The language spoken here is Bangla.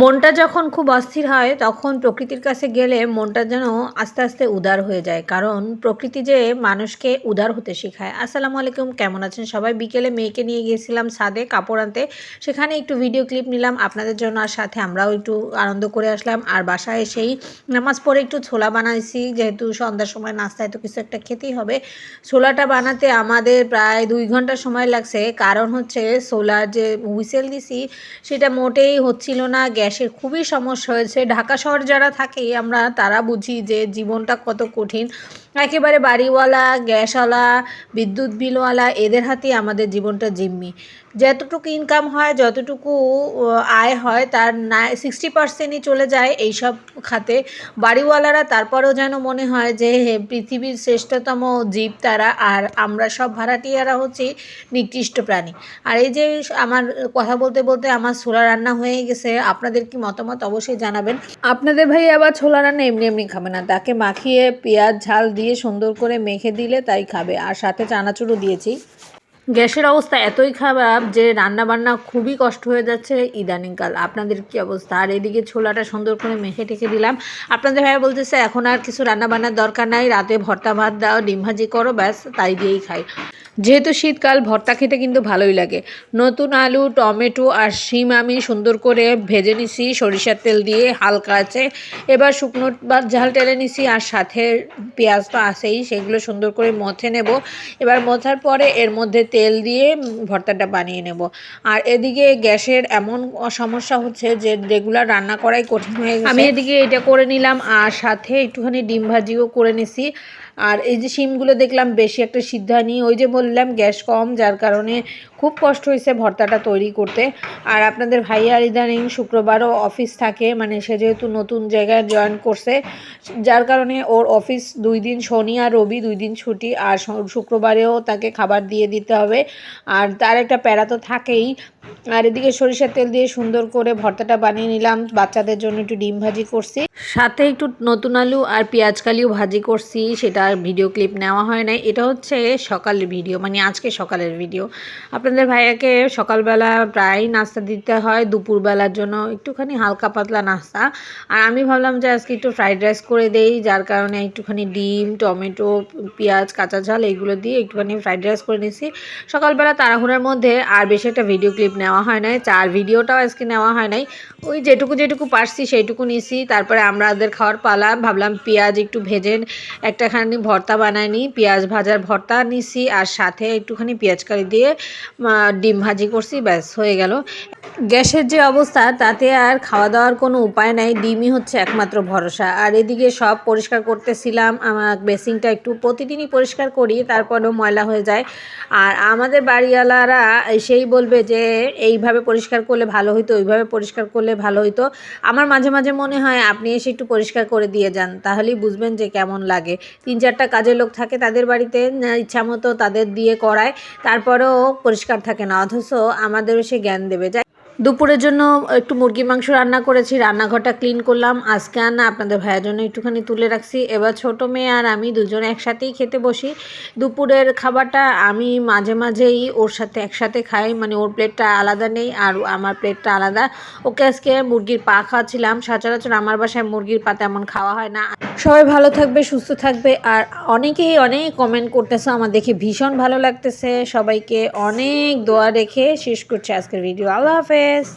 মনটা যখন খুব অস্থির হয়, তখন প্রকৃতির কাছে গেলে মনটা যেন আস্তে আস্তে উদার হয়ে যায়। কারণ প্রকৃতি যে মানুষকে উদার হতে শেখায়। আসসালামু আলাইকুম, কেমন আছেন সবাই? বিকেলে মেয়েকে নিয়ে গিয়েছিলাম ছাদে কাপড় আনতে। সেখানে একটু ভিডিও ক্লিপ নিলাম আপনাদের জন্য আর সাথে আমরাও একটু আনন্দ করে আসলাম। আর বাসায় এসেই নামাজ পড়ে একটু ছোলা বানাইছি। যেহেতু সন্ধ্যার সময় নাস্তায় তো কিছু একটা খেতেই হবে। ছোলাটা বানাতে আমাদের প্রায় দুই ঘণ্টা সময় লাগছে। কারণ হচ্ছে ছোলার যে হুইসেল দিছি, সেটা মোটেই হচ্ছিল না গ্যাসের খুবই সমস্যা হয়েছে। ঢাকা শহর যারা থাকে, আমরা তারা বুঝি যে জীবনটা কত কঠিন। একেবারে বাড়িওয়ালা, গ্যাসওয়ালা, বিদ্যুৎ বিলওয়ালা, এদের হাতেই আমাদের জীবনটা জিম্মি। যতটুকু ইনকাম হয়, যতটুকু আয় হয়, তার না সিক্সটি পার্সেন্টই চলে যায় এইসব খাতে। বাড়িওয়ালারা তারপরেও যেন মনে হয় যে পৃথিবীর শ্রেষ্ঠতম জীব তারা, আর আমরা সব ভাড়াটিয়ারা হচ্ছি নিকৃষ্ট প্রাণী। আর এই যে, আমার কথা বলতে বলতে আমার ছোলা রান্না হয়ে গেছে, আপনাদের কি মতামত অবশ্যই জানাবেন। আপনাদের ভাই আবার ছোলা রান্না এমনি এমনি খাবে না, তাকে মাখিয়ে পেঁয়াজ, ঝাল দিয়ে সুন্দর করে মেখে দিলে তাই খাবে। আর সাথে চানাচুরও দিয়েছি। গ্যাসের অবস্থা এতই খারাপ যে রান্না বান্না খুবই কষ্ট হয়ে যাচ্ছে ইদানিংকাল। আপনাদের কি অবস্থা? আর এদিকে ছোলাটা সুন্দর করে মেখে টেখে দিলাম। আপনাদের ভাই বলতেছে, এখন আর কিছু রান্না বান্নার দরকার নাই। রাতে ভর্তা ভাত দাও, ডিম ভাজি করো, ব্যাস, তাই দিয়েই খাই। যেহেতু শীতকাল, ভর্তা খেতে কিন্তু ভালোই লাগে। নতুন আলু, টমেটো আর শিম আমি সুন্দর করে ভেজে নিছি, সরিষার তেল দিয়ে হালকা আছে। এবার শুকনো বা ঝাল টেলে নিছি আর সাথে পেঁয়াজ তো আছেই, সেগুলো সুন্দর করে মথে নেব। এবার মথার পরে এর মধ্যে তেল দিয়ে ভর্তাটা বানিয়ে নেব। আর এদিকে গ্যাসের এমন সমস্যা হচ্ছে যে রেগুলার রান্না করাই কঠিন হয়ে গেছে। আমি এদিকে এটা করে নিলাম আর সাথে একটুখানি ডিম ভাজিও করে নিছি। আর এই যে শিমগুলো দেখলাম বেশি একটা সিদ্ধা হয়নি, ওই যে বললাম গ্যাস কম, যার কারণে খুব কষ্ট হয়েছে ভর্তাটা তৈরি করতে। আর আপনাদের ভাইয়ার ইদানিং শুক্রবারও অফিস থাকে মানে সে যেহেতু নতুন জায়গায় জয়েন করছে, যার কারণে ওর অফিস দুই দিন শনি আর রবি দুই দিন ছুটি, আর শুক্রবারেও তাকে খাবার দিয়ে দিতে হবে। আর তার একটা প্যারা তো থাকেই আর এদিকে সরিষার তেল দিয়ে সুন্দর করে ভর্তাটা বানিয়ে নিলাম। বাচ্চাদের জন্য একটু ডিম ভাজি করছি। সাথে একটু নতুন আলু আর পেঁয়াজ কালিও ভাজি করছি। সেটা ভিডিও ক্লিপ নেওয়া হয় নাই। এটা হচ্ছে সকালের ভিডিও মানে আজকে সকালের ভিডিও। আপনাদের ভাইয়াকে সকালবেলা প্রায় নাস্তা দিতে হয়, দুপুরবেলার জন্য একটুখানি হালকা পাতলা নাস্তা। আর আমি ভাবলাম যে আজকে একটু ফ্রাইড রাইস করে দেই, যার কারণে একটুখানি ডিম, টমেটো, পেঁয়াজ, কাঁচা ঝাল এইগুলো দিয়ে একটুখানি ফ্রাইড রাইস করে নিয়েছি। সকালবেলা তাড়াহুড়ার মধ্যে আর বেশি একটা ভিডিও ক্লিপ নেওয়া হয় নাই, চার ভিডিওটাও আজকে নেওয়া হয় নাই। ওই যেটুকু যেটুকু পারছি সেইটুকু নিয়েছি তারপরে আমরা ওদের খাওয়ার পালা, ভাবলাম পেঁয়াজ একটু ভেজে একটাখানি ভর্তা বানাই নিই পেঁয়াজ ভাজার ভর্তা নিছি আর সাথে একটুখানি পেঁয়াজ কারি দিয়ে ডিম ভাজি করছি, ব্যাস, হয়ে গেল। গ্যাসের যে অবস্থা, তাতে আর খাওয়া দাওয়ার কোনো উপায় নাই, ডিমই হচ্ছে একমাত্র ভরসা। আর এদিকে সব পরিষ্কার করতেছিলাম, আমার বেসিংটা একটু প্রতিদিনই পরিষ্কার করি, তারপরেও ময়লা হয়ে যায়। আর আমাদের বাড়িওয়ালারা সেই বলবে যে এইভাবে পরিষ্কার করলে ভালো হইতো, ওইভাবে পরিষ্কার করলে ভালো হইতো। আমার মাঝে মাঝে মনে হয় আপনি এসে একটু পরিষ্কার করে দিয়ে যান, তাহলেই বুঝবেন যে কেমন লাগে। তিন চারটা কাজের লোক থাকে তাদের বাড়িতে ইচ্ছা মতো তাদের দিয়ে করায়, তারপরেও পরিষ্কার থাকে না, অথচ আমাদেরও সে জ্ঞান দেবে। দুপুরের জন্য একটু মুরগি মাংস রান্না করেছি, রান্নাঘরটা ক্লিন করলাম। আজকে আর না, আপনাদের ভাইয়ের জন্য একটুখানি তুলে রাখছি। এবার ছোট মেয়ে আর আমি দুজনে একসাথেই খেতে বসি। দুপুরের খাবারটা আমি মাঝে মাঝেই ওর সাথে একসাথে খাই মানে ওর প্লেটটা আলাদা নেই আর আমার প্লেটটা আলাদা। ওকে আজকে মুরগির পা খাওয়াচ্ছিলাম। সচরাচর আমার বাসায় মুরগির পা তেমন খাওয়া হয় না। সবাই ভালো থাকবে, সুস্থ থাকবে আর অনেকেই অনেক কমেন্ট করতেছে, আমার দেখে ভীষণ ভালো লাগতেছে। সবাইকে অনেক দোয়া রেখে শেষ করছে আজকের ভিডিও আল্লাহ হাফেজ